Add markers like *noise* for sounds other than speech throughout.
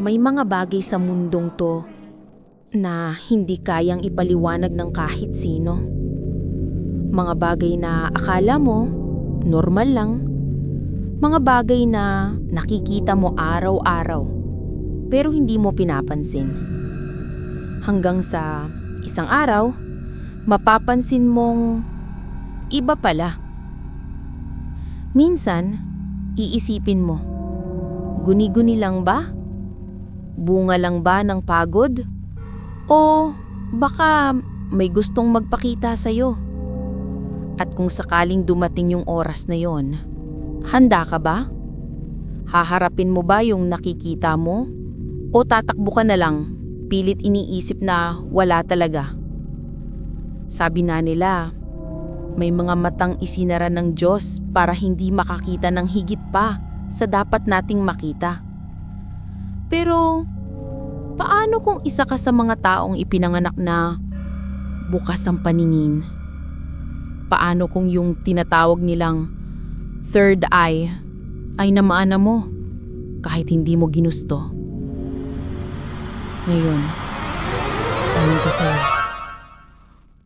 May mga bagay sa mundong to na hindi kayang ipaliwanag ng kahit sino. Mga bagay na akala mo normal lang. Mga bagay na nakikita mo araw-araw pero hindi mo pinapansin. Hanggang sa isang araw, mapapansin mong iba pala. Minsan, iisipin mo, guni-guni lang ba? Bunga lang ba ng pagod? O baka may gustong magpakita sa'yo? At kung sakaling dumating yung oras na yon, handa ka ba? Haharapin mo ba yung nakikita mo? O tatakbo ka na lang, pilit iniisip na wala talaga? Sabi na nila, may mga matang isinara ng Diyos para hindi makakita ng higit pa sa dapat nating makita. Pero, paano kung isa ka sa mga taong ipinanganak na bukas ang paningin? Paano kung yung tinatawag nilang third eye ay namaana mo kahit hindi mo ginusto? Ngayon, tanong ko sa'yo.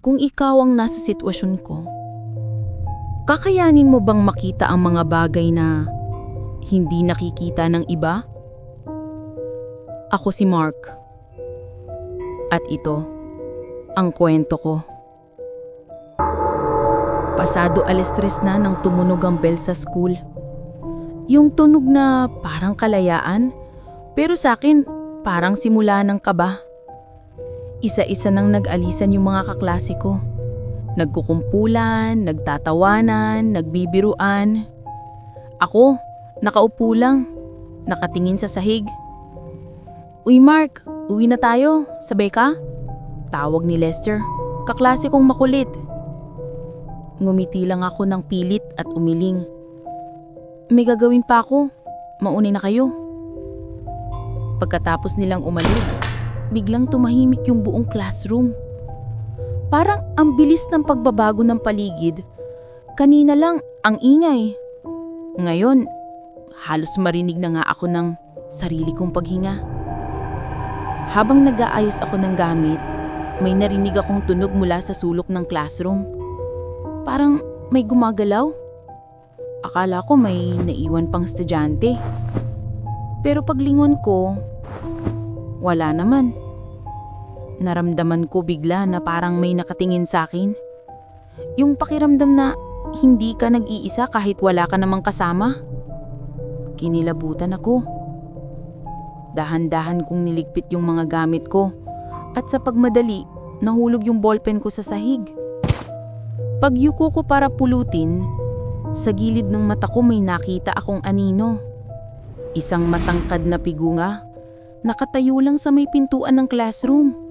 Kung ikaw ang nasa sitwasyon ko, kakayanin mo bang makita ang mga bagay na hindi nakikita ng iba? Ako si Mark. At ito, ang kwento ko. Pasado alas tres na nang tumunog ang bell sa school. Yung tunog na parang kalayaan, pero sa akin parang simula ng kaba. Isa-isa nang nag-alisan yung mga kaklase ko. Nagkukumpulan, nagtatawanan, nagbibiruan. Ako, nakaupo lang, nakatingin sa sahig. Uy Mark, uwi na tayo, sabay ka? Tawag ni Lester, kaklase kong makulit. Ngumiti lang ako ng pilit at umiling. May gagawin pa ako, mauni na kayo. Pagkatapos nilang umalis, biglang tumahimik yung buong classroom. Parang ang bilis ng pagbabago ng paligid. Kanina lang ang ingay. Ngayon, halos marinig na nga ako ng sarili kong paghinga. Habang nag-aayos ako ng gamit, may narinig akong tunog mula sa sulok ng classroom. Parang may gumagalaw. Akala ko may naiwan pang estudyante. Pero paglingon ko, wala naman. Naramdaman ko bigla na parang may nakatingin sa akin. Yung pakiramdam na hindi ka nag-iisa kahit wala ka namang kasama. Kinilabutan ako. Dahan-dahan kong niligpit yung mga gamit ko at sa pagmadali, nahulog yung ballpen ko sa sahig. Pagyuko ko para pulutin, sa gilid ng mata ko may nakita akong anino. Isang matangkad na pigunga, nakatayo lang sa may pintuan ng classroom.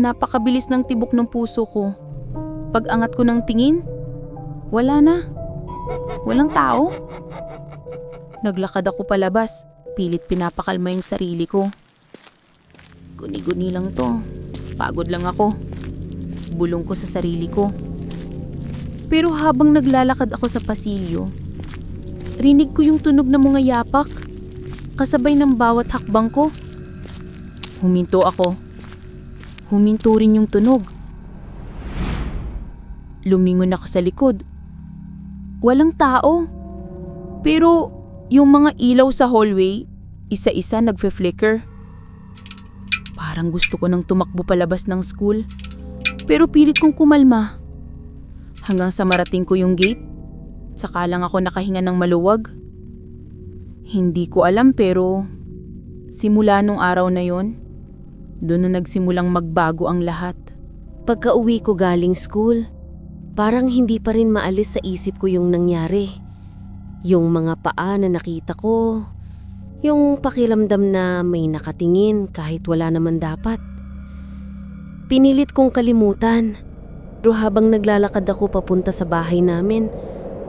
Napakabilis ng tibok ng puso ko. Pag angat ko ng tingin, wala na. Walang tao. Naglakad ako palabas, pilit pinapakalma yung sarili ko. Guni-guni lang to. Pagod lang ako. Bulong ko sa sarili ko. Pero habang naglalakad ako sa pasilyo, rinig ko yung tunog ng mga yapak, kasabay ng bawat hakbang ko. Huminto ako. Huminto rin yung tunog. Lumingon ako sa likod. Walang tao. Pero yung mga ilaw sa hallway, isa-isa nagfe-flicker. Parang gusto ko nang tumakbo palabas ng school. Pero pilit kong kumalma. Hanggang sa marating ko yung gate, saka lang ako nakahinga ng maluwag. Hindi ko alam pero simula nung araw na yon, doon na nagsimulang magbago ang lahat. Pagka uwi ko galing school, parang hindi pa rin maalis sa isip ko yung nangyari. Yung mga paa na nakita ko, yung pakiramdam na may nakatingin kahit wala naman dapat. Pinilit kong kalimutan, pero habang naglalakad ako papunta sa bahay namin,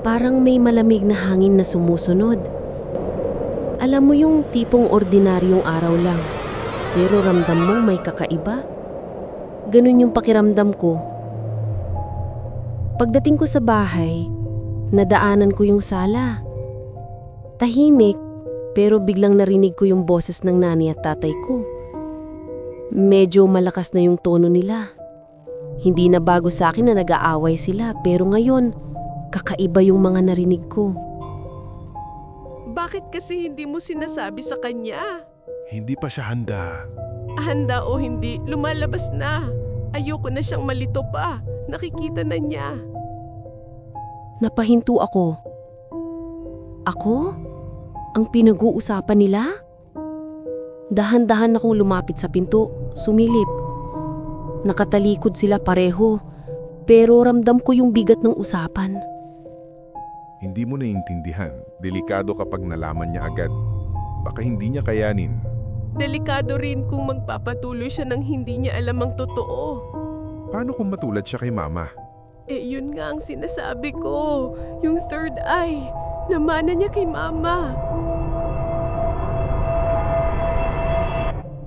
parang may malamig na hangin na sumusunod. Alam mo yung tipong ordinaryong araw lang, pero ramdam mong may kakaiba. Ganun yung pakiramdam ko. Pagdating ko sa bahay, nadaanan ko yung sala. Tahimik, pero biglang narinig ko yung boses ng nanay at tatay ko. Medyo malakas na yung tono nila. Hindi na bago sa akin na nag-aaway sila, pero ngayon, kakaiba yung mga narinig ko. Bakit kasi hindi mo sinasabi sa kanya? Hindi pa siya handa. Handa o hindi, lumalabas na. Ayoko na siyang malito pa. Nakikita na niya. Napahinto ako. Ako? Ang pinag-uusapan nila? Dahan-dahan akong lumapit sa pinto, sumilip. Nakatalikod sila pareho, pero ramdam ko yung bigat ng usapan. Hindi mo naiintindihan. Delikado kapag nalaman niya agad. Baka hindi niya kayanin. Delikado rin kung magpapatuloy siya ng hindi niya alam ang totoo. Paano kung matulad siya kay mama? Eh yun nga ang sinasabi ko. Yung third eye. Namana niya kay mama.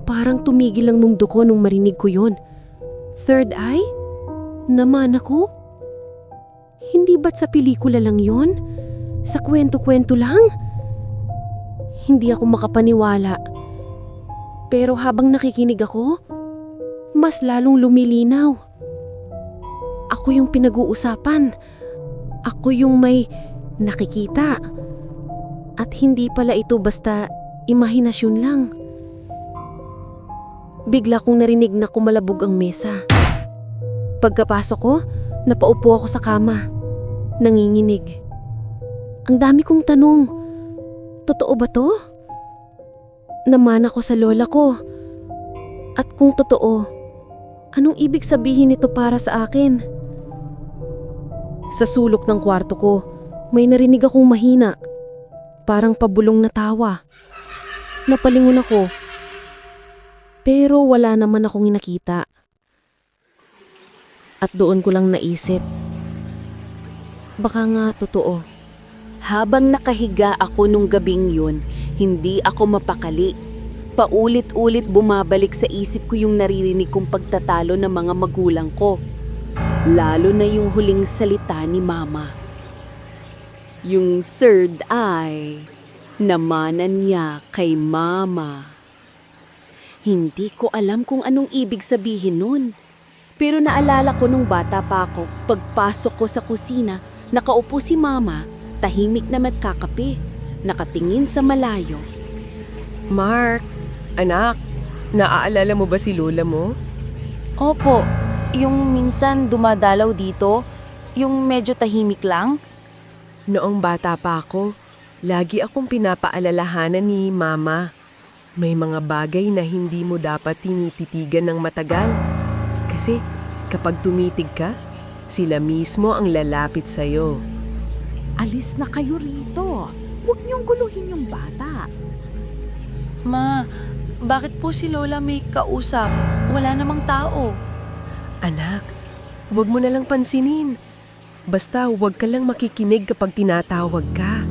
Parang tumigil ang mundo ko nung marinig ko yon. Third eye? Naman ako? Hindi ba't sa pelikula lang yon? Sa kwento-kwento lang? Hindi ako makapaniwala. Pero habang nakikinig ako, mas lalong lumilinaw. Ako yung pinag-uusapan. Ako yung may nakikita. At hindi pala ito basta imahinasyon lang. Bigla kong narinig na kumalabog ang mesa. Pagkapasok ko, napaupo ako sa kama. Nanginginig. Ang dami kong tanong. Totoo ba to? Naman ako sa lola ko. At kung totoo, anong ibig sabihin nito para sa akin? Sa sulok ng kwarto ko, may narinig akong mahina. Parang pabulong na tawa. Napalingon ako. Pero wala naman akong nakita. At doon ko lang naisip. Baka nga totoo. Habang nakahiga ako nung gabing yun, hindi ako mapakali. Paulit-ulit bumabalik sa isip ko yung naririnig kong pagtatalo ng mga magulang ko. Lalo na yung huling salita ni Mama. Yung third eye, namanan niya kay Mama. Hindi ko alam kung anong ibig sabihin nun. Pero naalala ko nung bata pa ako, pagpasok ko sa kusina, nakaupo si Mama, tahimik na magkakape, nakatingin sa malayo. Mark, anak, naaalala mo ba si lola mo? Opo, yung minsan dumadalaw dito, yung medyo tahimik lang. Noong bata pa ako, lagi akong pinapaalalahanan ni mama. May mga bagay na hindi mo dapat tinititigan ng matagal. Kasi kapag tumitig ka, sila mismo ang lalapit sa'yo. Alis na kayo rito. Huwag niyong guluhin yung bata. Ma, bakit po si Lola may kausap? Wala namang tao. Anak, huwag mo na lang pansinin. Basta huwag ka lang makikinig kapag tinatawag ka.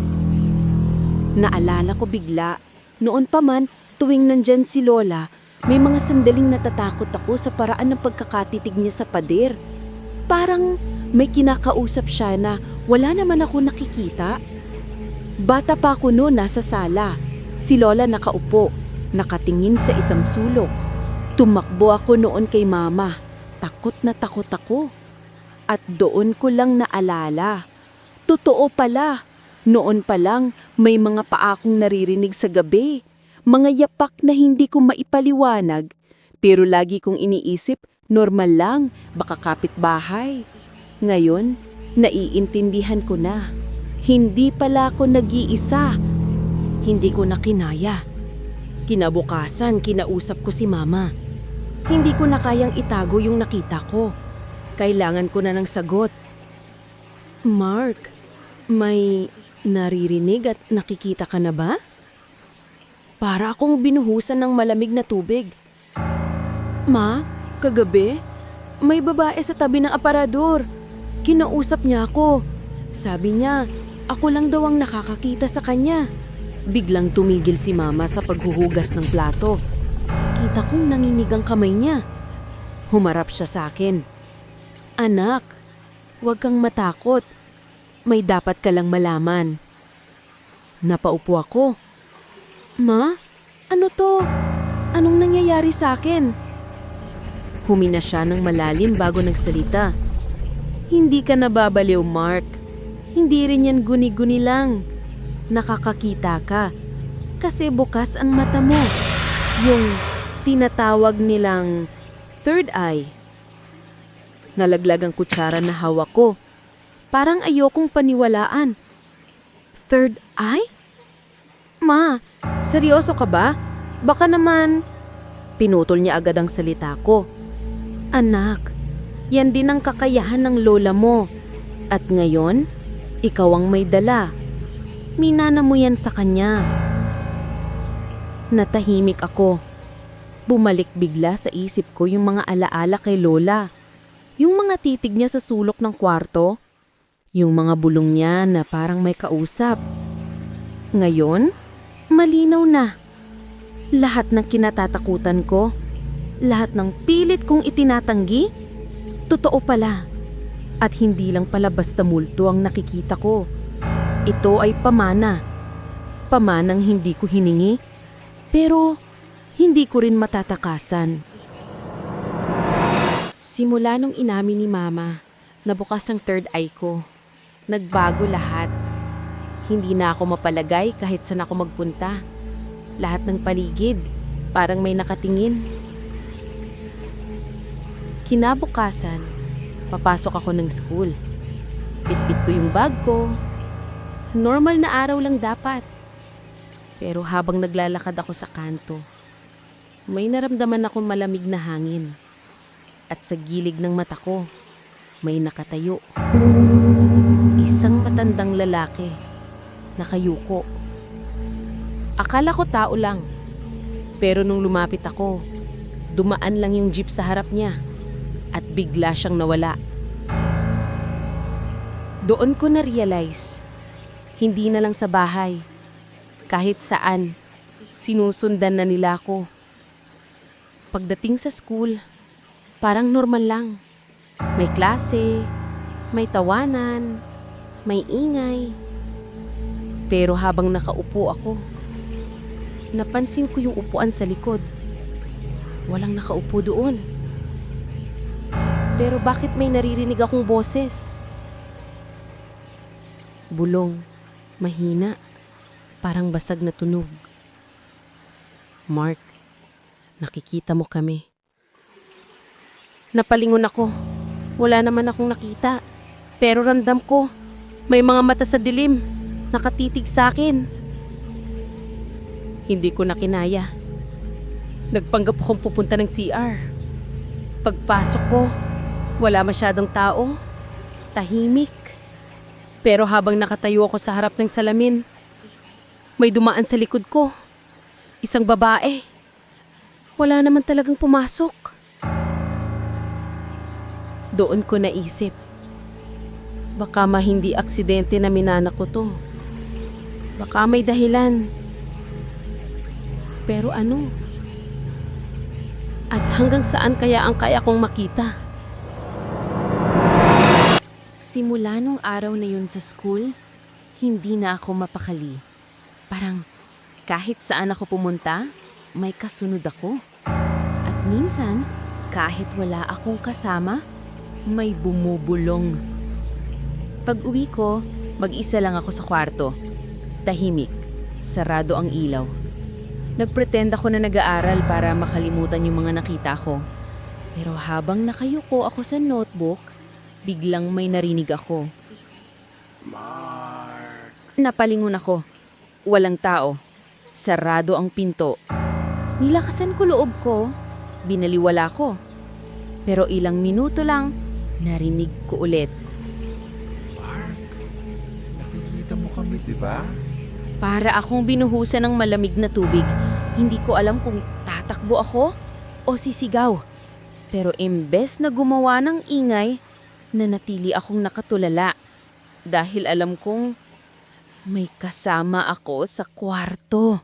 Naalala ko bigla, noon pa man, tuwing nandyan si Lola, may mga sandaling natatakot ako sa paraan ng pagkakatitig niya sa pader. Parang may kinakausap siya na wala naman ako nakikita. Bata pa ako noon nasa sala. Si Lola nakaupo, nakatingin sa isang sulok. Tumakbo ako noon kay Mama. Takot na takot ako. At doon ko lang naalala. Totoo pala. Noon pa lang, may mga paa akong naririnig sa gabi. Mga yapak na hindi ko maipaliwanag. Pero lagi kong iniisip, normal lang, baka kapitbahay. Ngayon, naiintindihan ko na. Hindi pala ako nag-iisa. Hindi ko na kinaya. Kinabukasan, kinausap ko si Mama. Hindi ko na kayang itago yung nakita ko. Kailangan ko na ng sagot. Mark, may naririnig at nakikita ka na ba? Para akong binuhusan ng malamig na tubig. Ma, kagabi, may babae sa tabi ng aparador. Kinausap niya ako. Sabi niya, ako lang daw ang nakakakita sa kanya. Biglang tumigil si mama sa paghuhugas ng plato. Kita kong nanginig ang kamay niya. Humarap siya sa akin. Anak, huwag kang matakot. May dapat ka lang malaman. Napaupo ako. Ma, ano to? Anong nangyayari sa akin? Humina siya ng malalim bago nagsalita. Hindi ka nababaliw, Mark. Hindi rin yan guni-guni lang. Nakakakita ka. Kasi bukas ang mata mo. Yung tinatawag nilang third eye. Nalaglag ang kutsara na hawak ko. Parang ayokong paniwalaan. Third eye? Ma, seryoso ka ba? Baka naman... Pinutol niya agad ang salita ko. Anak, yan din ang kakayahan ng lola mo. At ngayon, ikaw ang may dala. Minana mo yan sa kanya. Natahimik ako. Bumalik bigla sa isip ko yung mga alaala kay lola. Yung mga titig niya sa sulok ng kwarto. Yung mga bulong niya na parang may kausap. Ngayon, malinaw na. Lahat ng kinatatakutan ko, lahat ng pilit kong itinatanggi, totoo pala. At hindi lang pala basta multo ang nakikita ko. Ito ay pamana. Pamanang hindi ko hiningi, pero hindi ko rin matatakasan. Simula nung inamin ni Mama, nabukas ang third eye ko. Nagbago lahat. Hindi na ako mapalagay kahit saan ako magpunta. Lahat ng paligid, parang may nakatingin. Kinabukasan, papasok ako ng school. Bitbit ko yung bag ko. Normal na araw lang dapat. Pero habang naglalakad ako sa kanto, may naramdaman akong malamig na hangin. At sa gilid ng mata ko, may nakatayo. Isang matandang lalaki, nakayuko. Akala ko tao lang. Pero nung lumapit ako, dumaan lang yung jeep sa harap niya at bigla siyang nawala. Doon ko na-realize, hindi na lang sa bahay, kahit saan, sinusundan na nila ako. Pagdating sa school, parang normal lang. May klase, may tawanan, may ingay. Pero habang nakaupo ako, napansin ko yung upuan sa likod. Walang nakaupo doon. Pero bakit may naririnig akong boses? Bulong, mahina, parang basag na tunog. Mark, nakikita mo kami. Napalingon ako. Wala naman akong nakita. Pero randam ko, may mga mata sa dilim, nakatitig sa akin. Hindi ko na kinaya. Nagpanggap akong pupunta ng CR. Pagpasok ko, wala masyadong tao. Tahimik. Pero habang nakatayo ako sa harap ng salamin, may dumaan sa likod ko. Isang babae. Wala naman talagang pumasok. Doon ko naisip. Baka mahindi aksidente na minana ko to. Baka may dahilan. Pero ano? At hanggang saan kaya ang kaya kong makita? Simula nung araw na yun sa school, hindi na ako mapakali. Parang kahit saan ako pumunta, may kasunod ako. At minsan, kahit wala akong kasama, may bumubulong. Pag uwi ko, mag-isa lang ako sa kwarto. Tahimik, sarado ang ilaw. Nagpretend ako na nag-aaral para makalimutan yung mga nakita ko. Pero habang nakayuko ako sa notebook, biglang may narinig ako. Napalingon ako. Walang tao. Sarado ang pinto. Nilakasan ko loob ko. Binaliwala ko. Pero ilang minuto lang, narinig ko ulit. Mark, nakikita mo kami, di ba? Para akong binuhusan ng malamig na tubig. Hindi ko alam kung tatakbo ako o sisigaw. Pero imbes na gumawa ng ingay, nanatili akong nakatulala. Dahil alam kong may kasama ako sa kwarto.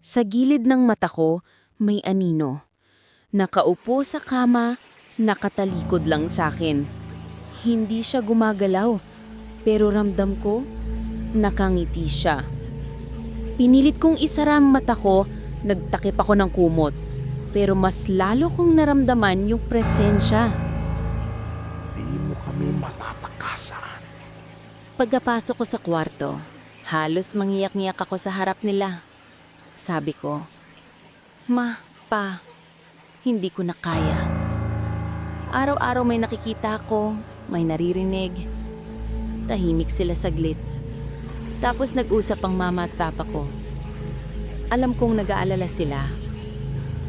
Sa gilid ng mata ko, may anino. Nakaupo sa kama, nakatalikod lang sa akin. Hindi siya gumagalaw, pero ramdam ko, nakangiti siya. Pinilit kong isara ang mata ko, nagtakip ako ng kumot. Pero mas lalo kong naramdaman yung presensya. Pagkapasok ko sa kwarto, halos mangiyak-ngiyak ako sa harap nila. Sabi ko, Ma, Pa, hindi ko na kaya. Araw-araw may nakikita ako, may naririnig. Tahimik sila saglit. Tapos nag-usap ang mama at papa ko. Alam kong nag-aalala sila.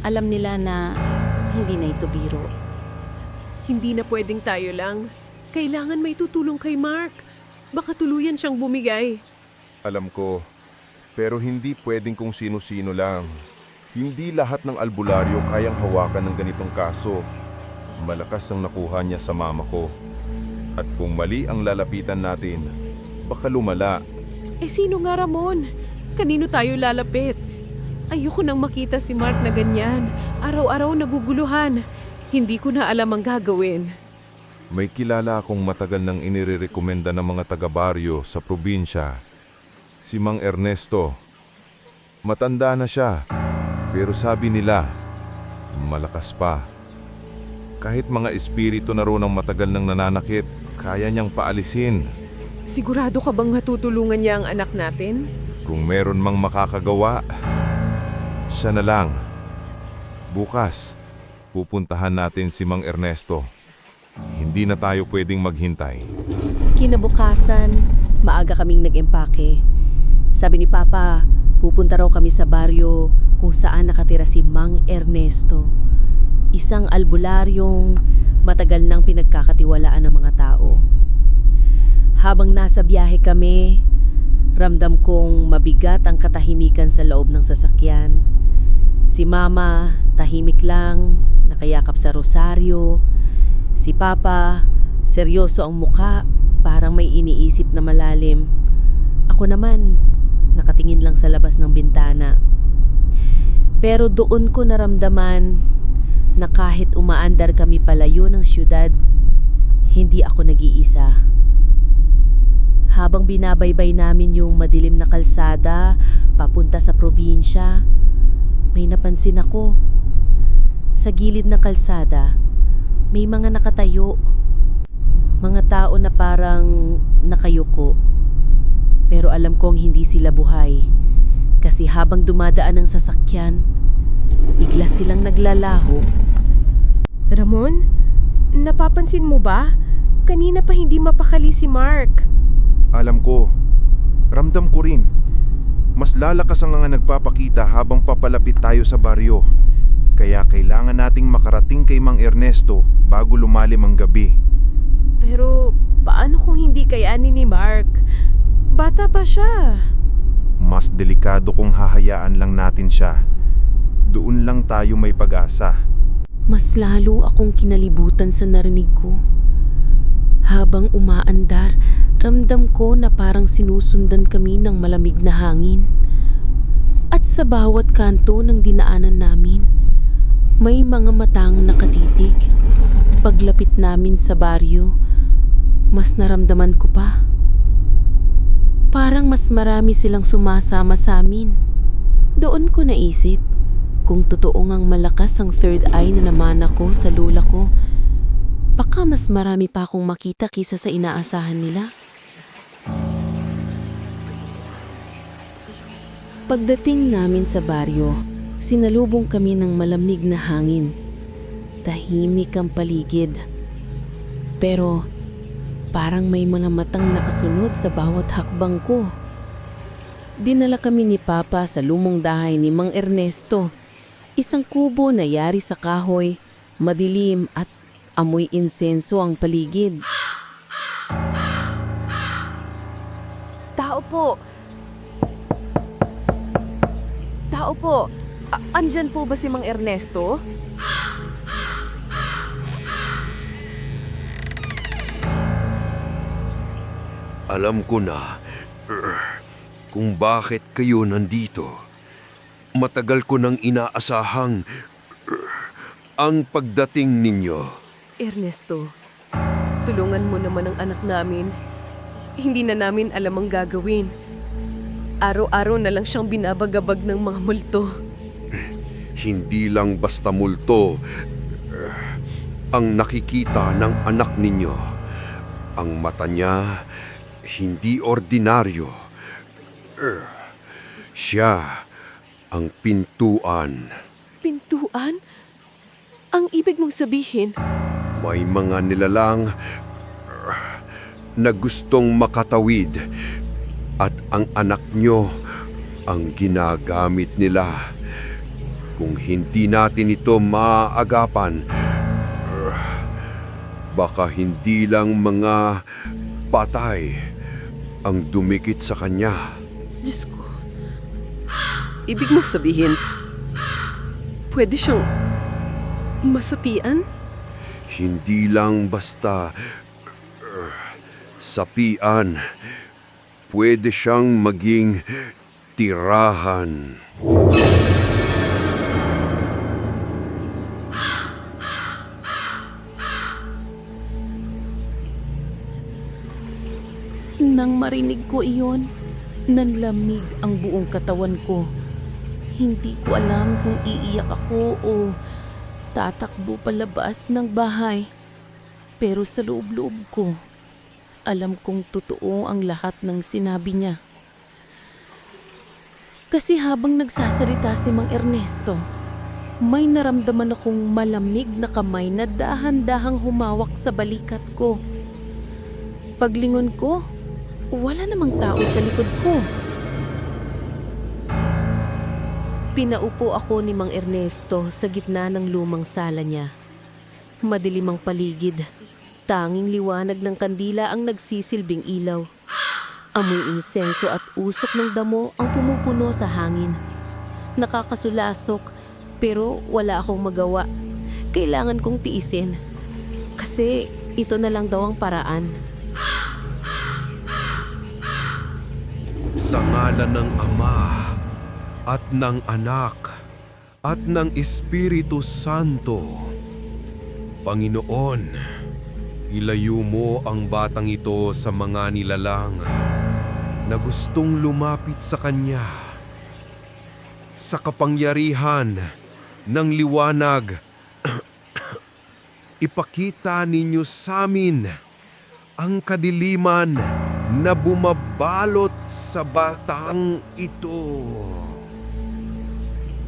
Alam nila na hindi na ito biro. Hindi na pwedeng tayo lang. Kailangan may tutulong kay Mark. Baka tuluyan siyang bumigay. Alam ko, pero hindi pwedeng kung sino-sino lang. Hindi lahat ng albularyo kayang hawakan ng ganitong kaso. Malakas ang nakuha niya sa mama ko. At kung mali ang lalapitan natin, baka lumala. Eh sino nga Ramon? Kanino tayo lalapit? Ayoko nang makita si Mark na ganyan. Araw-araw naguguluhan. Hindi ko na alam ang gagawin. May kilala akong matagal nang inirekomenda ng mga taga-baryo sa probinsya. Si Mang Ernesto. Matanda na siya, pero sabi nila, malakas pa. Kahit mga espiritu na ro ng matagal nang nananakit, kaya niyang paalisin. Sigurado ka bang matutulungan niya ang anak natin? Kung meron mang makakagawa, siya na lang. Bukas, pupuntahan natin si Mang Ernesto. Hindi na tayo pwedeng maghintay. Kinabukasan, maaga kaming nag-empake. Sabi ni Papa, pupunta raw kami sa baryo kung saan nakatira si Mang Ernesto. Isang albularyong matagal nang pinagkakatiwalaan ng mga tao. Habang nasa biyahe kami, ramdam kong mabigat ang katahimikan sa loob ng sasakyan. Si Mama, tahimik lang, nakayakap sa rosaryo. Si Papa, seryoso ang muka, parang may iniisip na malalim. Ako naman, nakatingin lang sa labas ng bintana. Pero doon ko naramdaman na kahit umaandar kami palayo ng syudad, hindi ako nag-iisa. Habang binabaybay namin yung madilim na kalsada papunta sa probinsya, may napansin ako. Sa gilid ng kalsada, may mga nakatayo. Mga tao na parang nakayuko. Pero alam kong hindi sila buhay. Kasi habang dumadaan ang sasakyan, bigla silang naglalaho. Ramon, napapansin mo ba? Kanina pa hindi mapakali si Mark. Alam ko, ramdam ko rin. Mas lalakas ang nga nagpapakita habang papalapit tayo sa baryo. Kaya kailangan nating makarating kay Mang Ernesto bago lumalim ang gabi. Pero paano kung hindi kayanin ni Mark? Bata pa siya. Mas delikado kung hahayaan lang natin siya. Doon lang tayo may pag-asa. Mas lalo akong kinalibutan sa narinig ko. Habang umaandar, ramdam ko na parang sinusundan kami ng malamig na hangin. At sa bawat kanto ng dinaanan namin, may mga matang nakatitig. Paglapit namin sa baryo, mas naramdaman ko pa. Parang mas marami silang sumasama sa amin. Doon ko naisip, kung totoo ngang malakas ang third eye na naman ako sa lula ko, baka mas marami pa akong makita kisa sa inaasahan nila. Pagdating namin sa baryo, sinalubong kami ng malamig na hangin. Tahimik ang paligid. Pero parang may mga matang nakasunod sa bawat hakbang ko. Dinala kami ni Papa sa lumong dahay ni Mang Ernesto. Isang kubo na yari sa kahoy, madilim at amoy insenso ang paligid. Tao po. Tao po. A- andyan po ba si Mang Ernesto? Alam ko na er, kung bakit kayo nandito. Matagal ko nang inaasahang er, ang pagdating ninyo. Ernesto, tulungan mo naman ang anak namin. Hindi na namin alam ang gagawin. Araw-araw na lang siyang binabagabag ng mga multo. Hindi lang basta multo eh, ang nakikita ng anak ninyo. Ang mata niya hindi ordinaryo. Eh, Siya ang pintuan. Pintuan? Ang ibig mong sabihin, May mga nilalang eh, na gustong makatawid at ang anak nyo ang ginagamit nila. Kung hindi natin ito maaagapan, baka hindi lang mga patay ang dumikit sa kanya. Diyos ko. Ibig mong sabihin, pwede siyang masapian? Hindi lang basta sapian. Pwede siyang maging tirahan. Marinig ko iyon, nanlamig ang buong katawan ko. Hindi ko alam kung iiyak ako o tatakbo palabas ng bahay. Pero sa loob-loob ko, alam kong totoo ang lahat ng sinabi niya. Kasi habang nagsasalita si Mang Ernesto, may naramdaman akong malamig na kamay na dahan-dahang humawak sa balikat ko. Paglingon ko, wala namang tao sa likod ko. Pinaupo ako ni Mang Ernesto sa gitna ng lumang sala niya. Madilim ang paligid. Tanging liwanag ng kandila ang nagsisilbing ilaw. Amoy insenso at usok ng damo ang pumupuno sa hangin. Nakakasulasok pero wala akong magawa. Kailangan kong tiisin. Kasi ito na lang daw ang paraan. Sa ngalan ng Ama at ng Anak at ng Espiritu Santo. Panginoon, ilayo mo ang batang ito sa mga nilalang na gustong lumapit sa Kanya. Sa kapangyarihan ng liwanag, *clears throat* ipakita ninyo sa amin ang kadiliman na bumabalot sa batang ito.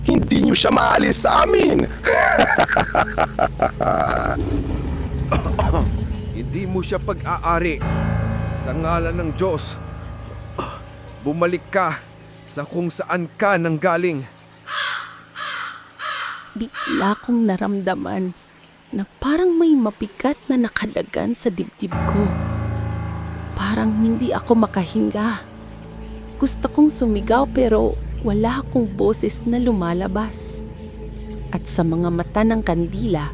Hindi niyo siya maalis sa amin! *coughs* Hindi mo siya pag-aari. Sa ngalan ng Diyos, bumalik ka sa kung saan ka nanggaling. *gasps* Bigla kong naramdaman na parang may mapikat na nakadagan sa dibdib ko. Parang hindi ako makahinga. Gusto kong sumigaw pero wala akong boses na lumalabas. At sa mga mata ng kandila,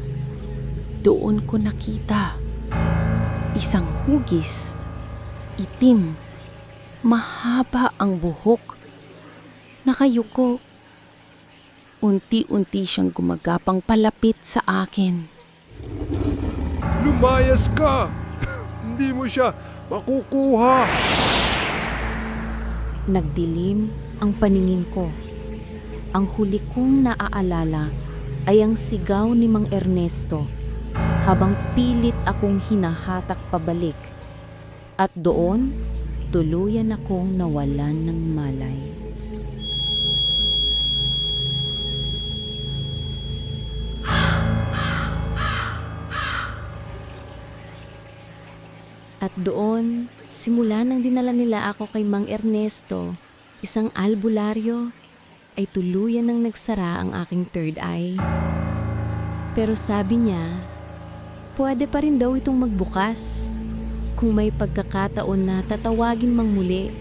doon ko nakita isang hugis, itim, mahaba ang buhok, nakayuko. Unti-unti siyang gumagapang palapit sa akin. Lumayas ka! *laughs* Hindi mo siya makukuha! Nagdilim ang paningin ko. Ang huli kong naaalala ay ang sigaw ni Mang Ernesto habang pilit akong hinahatak pabalik. At doon, tuluyan akong nawalan ng malay. At doon, simula nang dinala nila ako kay Mang Ernesto, isang albularyo, ay tuluyan nang nagsara ang aking third eye. Pero sabi niya, pwede pa rin daw itong magbukas kung may pagkakataon na tatawagin mang muli.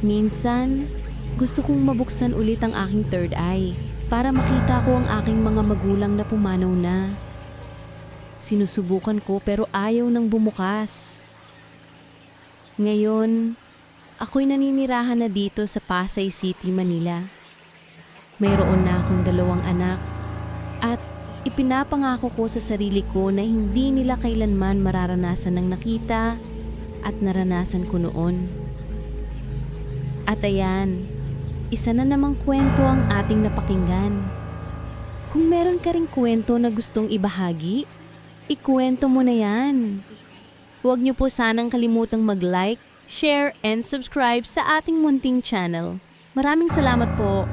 Minsan, gusto kong mabuksan ulit ang aking third eye para makita ko ang aking mga magulang na pumanaw na. Sinusubukan ko pero ayaw nang bumukas. Ngayon, ako'y naninirahan na dito sa Pasay City, Manila. Mayroon na akong dalawang anak at Ipinapangako ko sa sarili ko na hindi nila kailanman mararanasan ng nakita at naranasan ko noon. At ayan, isa na namang kwento ang ating napakinggan. Kung meron ka ring kwento na gustong ibahagi, ikwento mo na yan. Huwag niyo po sanang kalimutang mag-like, share, and subscribe sa ating munting channel. Maraming salamat po.